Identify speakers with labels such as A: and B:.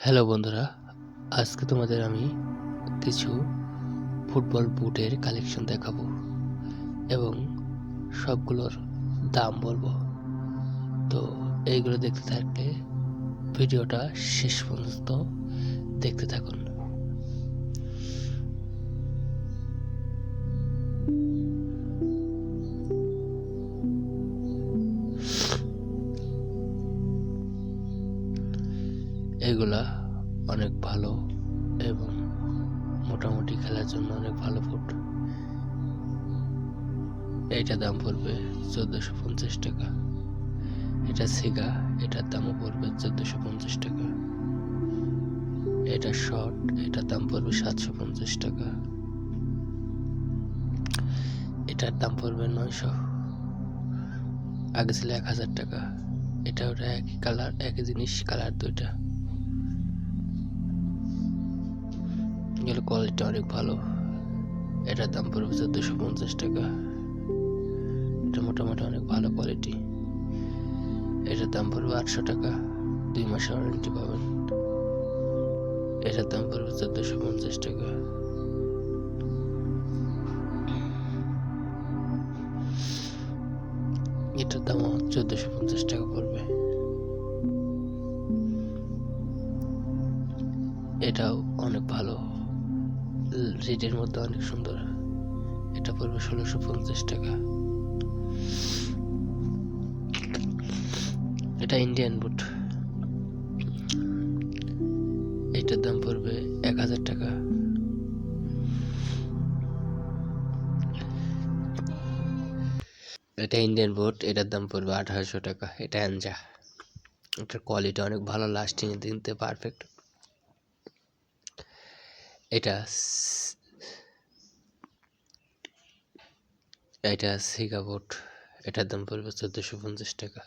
A: Hello বন্ধুরা, আজকে তোমাদের আমি কিছু ফুটবল বুটের কালেকশন দেখাবো এবং সবগুলোর দাম বলব। তো এইগুলো দেখতে থাকলে ভিডিওটা শেষ পর্যন্ত দেখতে থাকুন। এগুলা অনেক ভালো এবং মোটামুটি খেলার জন্য অনেক ভালো ফুট এইটা দাম পড়বে চোদ্দোশো পঞ্চাশ টাকা। এটা সিগা, এটার দামও পড়বে চোদ্দোশো পঞ্চাশ টাকা। এটা শর্ট, এটার দাম পড়বে সাতশো পঞ্চাশ টাকা। এটার দাম পড়বে নয়শো। আগে ছিল এক হাজার টাকা। এটা ওটা একই কালার একই জিনিস কালার দুইটা। এগুলো কোয়ালিটি অনেক ভালো। এটার দাম পড়বে চোদ্দোশো পঞ্চাশ টাকা। এটা মোটামুটি অনেক ভালো কোয়ালিটি। এটার দাম পড়বে আটশো টাকা। দুই মাসের ওয়ারেন্টি পাবেন। এটার দাম পড়বে চোদ্দোশো পঞ্চাশ টাকা। এটার দাম চোদ্দোশো পঞ্চাশ টাকা পড়বে। এটাও অনেক ভালো। রেডের মধ্যে অনেক সুন্দর। এটা পড়বে ষোলোশো পঞ্চাশ টাকা। এটা ইন্ডিয়ান বুট এটার দাম পড়বে এক হাজার টাকা। এটা ইন্ডিয়ান বুট এটার দাম পড়বে আঠারোশো টাকা। এটা অ্যানজা এটার কোয়ালিটি অনেক ভালো লাস্টিং দিতে পারফেক্ট এটা এটা সিগা বোট এটার দাম পড়বে চোদ্দোশো পঞ্চাশ টাকা।